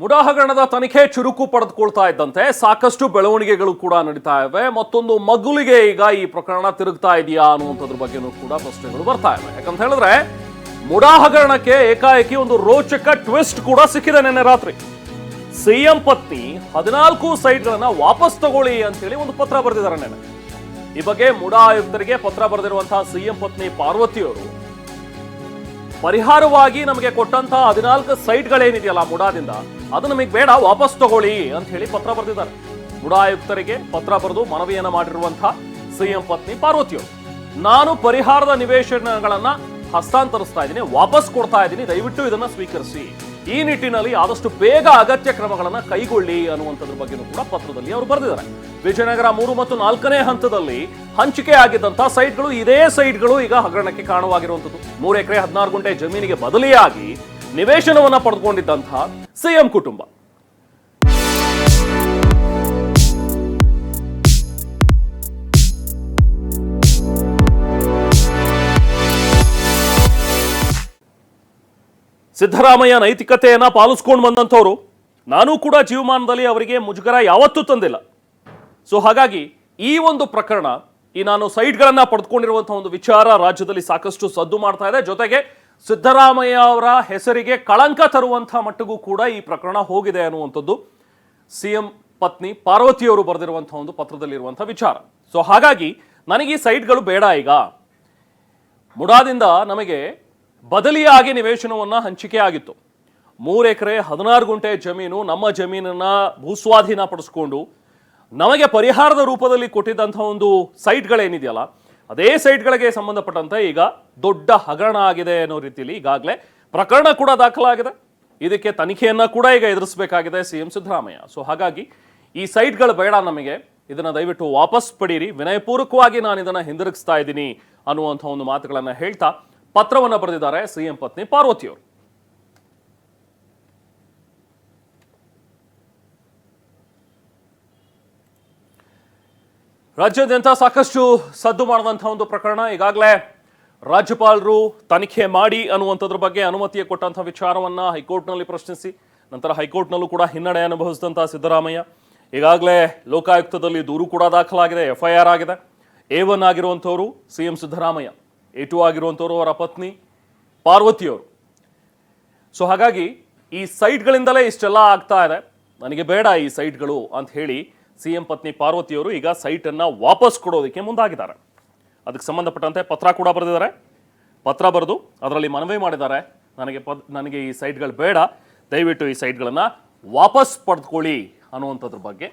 ಮುಡಾ ಹಗರಣದ ತನಿಖೆ ಚುರುಕು ಪಡೆದುಕೊಳ್ತಾ ಇದ್ದಂತೆ ಸಾಕಷ್ಟು ಬೆಳವಣಿಗೆಗಳು ಕೂಡ ನಡೀತಾ ಇವೆ. ಮತ್ತೊಂದು ಮಗುಲಿಗೆ ಈಗ ಈ ಪ್ರಕರಣ ತಿರುಗ್ತಾ ಇದೆಯಾ ಅನ್ನುವಂಥದ್ರ ಬಗ್ಗೆನೂ ಕೂಡ ಪ್ರಶ್ನೆಗಳು ಬರ್ತಾ ಇವೆ. ಯಾಕಂತ ಹೇಳಿದ್ರೆ ಮುಡಾ ಹಗರಣಕ್ಕೆ ಏಕಾಏಕಿ ಒಂದು ರೋಚಕ ಟ್ವಿಸ್ಟ್ ಕೂಡ ಸಿಕ್ಕಿದೆ ನಿನ್ನೆ ರಾತ್ರಿ. ಸಿಎಂ ಪತ್ನಿ ಹದಿನಾಲ್ಕು ಸೈಟ್ಗಳನ್ನ ವಾಪಸ್ ತಗೊಳ್ಳಿ ಅಂತೇಳಿ ಒಂದು ಪತ್ರ ಬರೆದಿದ್ದಾರೆ ನೆನೆ ಈ ಬಗ್ಗೆ ಮುಡಾ ಆಯುಕ್ತರಿಗೆ ಪತ್ರ ಬರೆದಿರುವಂತಹ ಸಿಎಂ ಪತ್ನಿ ಪಾರ್ವತಿಯವರು, ಪರಿಹಾರವಾಗಿ ನಮಗೆ ಕೊಟ್ಟಂತಹ ಹದಿನಾಲ್ಕು ಸೈಟ್ಗಳೇನಿದೆಯಲ್ಲ ಮುಡಾದಿಂದ ಅದು ನಮಗೆ ಬೇಡ, ವಾಪಸ್ ತಗೊಳ್ಳಿ ಅಂತ ಹೇಳಿ ಪತ್ರ ಬರೆದಿದ್ದಾರೆ. ಬುಡಾಯುಕ್ತರಿಗೆ ಪತ್ರ ಬರೆದು ಮನವಿಯನ್ನ ಮಾಡಿರುವಂತಹ ಸಿಎಂ ಪತ್ನಿ ಪಾರ್ವತಿಯವರು ನಾನು ಪರಿಹಾರದ ನಿವೇಶನಗಳನ್ನ ಹಸ್ತಾಂತರಿಸ್ತಾ ಇದ್ದೀನಿ, ವಾಪಸ್ ಕೊಡ್ತಾ ಇದ್ದೀನಿ, ದಯವಿಟ್ಟು ಇದನ್ನ ಸ್ವೀಕರಿಸಿ. ಈ ನಿಟ್ಟಿನಲ್ಲಿ ಆದಷ್ಟು ಬೇಗ ಅಗತ್ಯ ಕ್ರಮಗಳನ್ನ ಕೈಗೊಳ್ಳಿ ಅನ್ನುವಂಥದ್ರ ಬಗ್ಗೆನೂ ಕೂಡ ಪತ್ರದಲ್ಲಿ ಅವರು ಬರೆದಿದ್ದಾರೆ. ವಿಜಯನಗರ ಮೂರು ಮತ್ತು ನಾಲ್ಕನೇ ಹಂತದಲ್ಲಿ ಹಂಚಿಕೆ ಆಗಿದ್ದಂತಹ ಸೈಟ್ಗಳು, ಇದೇ ಸೈಟ್ಗಳು ಈಗ ಹಗರಣಕ್ಕೆ ಕಾರಣವಾಗಿರುವಂಥದ್ದು. ಮೂರು ಎಕರೆ ಹದಿನಾರು ಗುಂಟೆ ಜಮೀನಿಗೆ ಬದಲಿಯಾಗಿ ನಿವೇಶನವನ್ನ ಪಡೆದುಕೊಂಡಿದ್ದಂತಹ ಸಿಎಂ ಕುಟುಂಬ. ಸಿದ್ದರಾಮಯ್ಯ ನೈತಿಕತೆಯನ್ನ ಪಾಲಿಸ್ಕೊಂಡು ಬಂದಂಥವ್ರು, ನಾನು ಕೂಡ ಜೀವಮಾನದಲ್ಲಿ ಅವರಿಗೆ ಮುಜುಗರ ಯಾವತ್ತೂ ತಂದಿಲ್ಲ. ಸೊ ಹಾಗಾಗಿ ಈ ಒಂದು ಪ್ರಕರಣ ಈ ನಾನು ಸೈಟ್ಗಳನ್ನ ಪಡೆದುಕೊಂಡಿರುವಂತಹ ಒಂದು ವಿಚಾರ ರಾಜ್ಯದಲ್ಲಿ ಸಾಕಷ್ಟು ಸದ್ದು ಮಾಡ್ತಾ ಇದೆ. ಜೊತೆಗೆ ಸಿದ್ದರಾಮಯ್ಯ ಅವರ ಹೆಸರಿಗೆ ಕಳಂಕ ತರುವಂಥ ಮಟ್ಟಿಗೂ ಕೂಡ ಈ ಪ್ರಕರಣ ಹೋಗಿದೆ ಅನ್ನುವಂಥದ್ದು ಸಿಎಂ ಪತ್ನಿ ಪಾರ್ವತಿಯವರು ಬರೆದಿರುವಂಥ ಒಂದು ಪತ್ರದಲ್ಲಿರುವಂಥ ವಿಚಾರ. ಸೊ ಹಾಗಾಗಿ ನನಗೆ ಈ ಸೈಟ್ಗಳು ಬೇಡ ಈಗ. ಮುಡಾದಿಂದ ನಮಗೆ ಬದಲಿಯಾಗಿ ನಿವೇಶನವನ್ನ ಹಂಚಿಕೆ ಆಗಿತ್ತು. ಮೂರು ಎಕರೆ ಹದಿನಾರು ಗುಂಟೆ ಜಮೀನು ನಮ್ಮ ಜಮೀನನ್ನ ಭೂಸ್ವಾಧೀನ ಪಡಿಸ್ಕೊಂಡು ನಮಗೆ ಪರಿಹಾರದ ರೂಪದಲ್ಲಿ ಕೊಟ್ಟಿದ್ದಂಥ ಒಂದು ಸೈಟ್ಗಳೇನಿದೆಯಲ್ಲ ಅದೇ ಸೈಟ್ಗಳಿಗೆ ಸಂಬಂಧಪಟ್ಟಂತೆ ಈಗ ದೊಡ್ಡ ಹಗರಣ ಆಗಿದೆ ಅನ್ನೋ ರೀತಿಯಲ್ಲಿ ಈಗಾಗಲೇ ಪ್ರಕರಣ ಕೂಡ ದಾಖಲಾಗಿದೆ. ಇದಕ್ಕೆ ತನಿಖೆಯನ್ನ ಕೂಡ ಈಗ ಎದುರಿಸಬೇಕಾಗಿದೆ ಸಿ ಎಂ ಸಿದ್ದರಾಮಯ್ಯ. ಸೊ ಹಾಗಾಗಿ ಈ ಸೈಟ್ಗಳು ಬೇಡ ನಮಗೆ. ಇದನ್ನ ದಯವಿಟ್ಟು ವಾಪಸ್ ಪಡೀರಿ. ವಿನಯಪೂರ್ವಕವಾಗಿ ನಾನು ಇದನ್ನ ಹಿಂದಿರುಗಿಸ್ತಾ ಇದ್ದೀನಿ ಅನ್ನುವಂಥ ಒಂದು ಮಾತುಗಳನ್ನ ಹೇಳ್ತಾ ಪತ್ರವನ್ನು ಬರೆದಿದ್ದಾರೆ ಸಿಎಂ ಪತ್ನಿ ಪಾರ್ವತಿಯವರು. ರಾಜ್ಯಾದ್ಯಂತ ಸಾಕಷ್ಟು ಸದ್ದು ಮಾಡಿದಂಥ ಒಂದು ಪ್ರಕರಣ. ಈಗಾಗಲೇ ರಾಜ್ಯಪಾಲರು ತನಿಖೆ ಮಾಡಿ ಅನ್ನುವಂಥದ್ರ ಬಗ್ಗೆ ಅನುಮತಿಯ ಕೊಟ್ಟಂಥ ವಿಚಾರವನ್ನ ಹೈಕೋರ್ಟ್ನಲ್ಲಿ ಪ್ರಶ್ನಿಸಿ, ನಂತರ ಹೈಕೋರ್ಟ್ನಲ್ಲೂ ಕೂಡ ಹಿನ್ನಡೆ ಅನುಭವಿಸಿದಂಥ ಸಿದ್ದರಾಮಯ್ಯ. ಈಗಾಗಲೇ ಲೋಕಾಯುಕ್ತದಲ್ಲಿ ದೂರು ಕೂಡ ದಾಖಲಾಗಿದೆ ಎಫ್ ಐ ಆರ್ ಆಗಿದೆ. A one ಆಗಿರುವಂಥವರು C M Siddaramaiah, A two ಆಗಿರುವಂಥವರು ಅವರ ಪತ್ನಿ ಪಾರ್ವತಿಯವರು. ಸೊ ಹಾಗಾಗಿ ಈ ಸೈಟ್ಗಳಿಂದಲೇ ಇಷ್ಟೆಲ್ಲ ಆಗ್ತಾ ಇದೆ. ನನಗೆ ಬೇಡ ಈ ಸೈಟ್ಗಳು ಅಂತ ಹೇಳಿ ಸಿ ಎಂ ಪತ್ನಿ ಪಾರ್ವತಿಯವರು ಈಗ ಸೈಟನ್ನು ವಾಪಸ್ ಕೊಡೋದಕ್ಕೆ ಮುಂದಾಗಿದ್ದಾರೆ. ಅದಕ್ಕೆ ಸಂಬಂಧಪಟ್ಟಂತೆ ಪತ್ರ ಕೂಡ ಬರೆದಿದ್ದಾರೆ. ಪತ್ರ ಬರೆದು ಅದರಲ್ಲಿ ಮನವಿ ಮಾಡಿದ್ದಾರೆ. ನನಗೆ ಪದ್, ನನಗೆ ಈ ಸೈಟ್ಗಳು ಬೇಡ. ದಯವಿಟ್ಟು ಈ ಸೈಟ್ಗಳನ್ನು ವಾಪಸ್ ಪಡೆದುಕೊಳ್ಳಿ ಅನ್ನುವಂಥದ್ರ ಬಗ್ಗೆ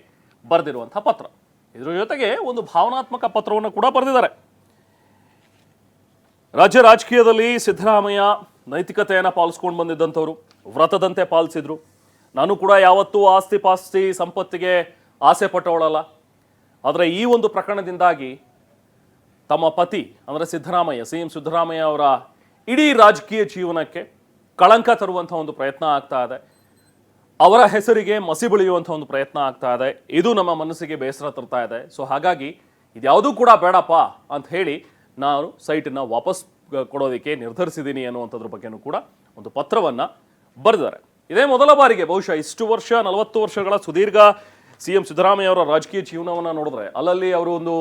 ಬರೆದಿರುವಂಥ ಪತ್ರ. ಇದರ ಜೊತೆಗೆ ಒಂದು ಭಾವನಾತ್ಮಕ ಪತ್ರವನ್ನು ಕೂಡ ಬರೆದಿದ್ದಾರೆ. ರಾಜ್ಯ ರಾಜಕೀಯದಲ್ಲಿ ಸಿದ್ದರಾಮಯ್ಯ ನೈತಿಕತೆಯನ್ನು ಪಾಲಿಸ್ಕೊಂಡು ಬಂದಿದ್ದಂಥವ್ರು, ವ್ರತದಂತೆ ಪಾಲಿಸಿದ್ರು. ನಾನು ಕೂಡ ಯಾವತ್ತೂ ಆಸ್ತಿ ಪಾಸ್ತಿ ಸಂಪತ್ತಿಗೆ ಆಸೆ ಪಟ್ಟವಳಲ್ಲ ಆದರೆ ಈ ಒಂದು ಪ್ರಕರಣದಿಂದಾಗಿ ತಮ್ಮ ಪತಿ ಅಂದರೆ ಸಿದ್ದರಾಮಯ್ಯ, ಸಿ ಎಂ ಸಿದ್ದರಾಮಯ್ಯ ಅವರ ಇಡೀ ರಾಜಕೀಯ ಜೀವನಕ್ಕೆ ಕಳಂಕ ತರುವಂಥ ಒಂದು ಪ್ರಯತ್ನ ಆಗ್ತಾ ಇದೆ. ಅವರ ಹೆಸರಿಗೆ ಮಸಿ ಬೆಳೆಯುವಂಥ ಒಂದು ಪ್ರಯತ್ನ ಆಗ್ತಾ ಇದೆ. ಇದು ನಮ್ಮ ಮನಸ್ಸಿಗೆ ಬೇಸರ ತರ್ತಾ ಇದೆ. ಸೊ ಹಾಗಾಗಿ ಇದ್ಯಾವುದೂ ಕೂಡ ಬೇಡಪ್ಪ ಅಂತ ಹೇಳಿ ನಾನು ಸೈಟನ್ನು ವಾಪಸ್ ಕೊಡೋದಕ್ಕೆ ನಿರ್ಧರಿಸಿದ್ದೀನಿ ಅನ್ನುವಂಥದ್ರ ಬಗ್ಗೆನೂ ಕೂಡ ಒಂದು ಪತ್ರವನ್ನು ಬರೆದಿದ್ದಾರೆ. ಇದೇ ಮೊದಲ ಬಾರಿಗೆ ಬಹುಶಃ ಇಷ್ಟು ವರ್ಷ, ನಲವತ್ತು ವರ್ಷಗಳ ಸುದೀರ್ಘ ಸಿ ಎಂ ಸಿದ್ದರಾಮಯ್ಯ ಅವರ ರಾಜಕೀಯ ಜೀವನವನ್ನು ನೋಡಿದ್ರೆ ಅಲ್ಲಲ್ಲಿ ಅವರು ಒಂದು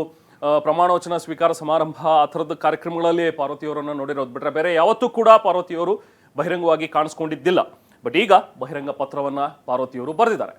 ಪ್ರಮಾಣವಚನ ಸ್ವೀಕಾರ ಸಮಾರಂಭ ಆ ಥರದ ಕಾರ್ಯಕ್ರಮಗಳಲ್ಲಿ ಪಾರ್ವತಿಯವರನ್ನು ನೋಡಿರೋದು. ಬಿಟ್ಟರೆ ಬೇರೆ ಯಾವತ್ತೂ ಕೂಡ ಪಾರ್ವತಿಯವರು ಬಹಿರಂಗವಾಗಿ ಕಾಣಿಸ್ಕೊಂಡಿದ್ದಿಲ್ಲ. ಬಟ್ ಈಗ ಬಹಿರಂಗ ಪತ್ರವನ್ನು ಪಾರ್ವತಿಯವರು ಬರೆದಿದ್ದಾರೆ.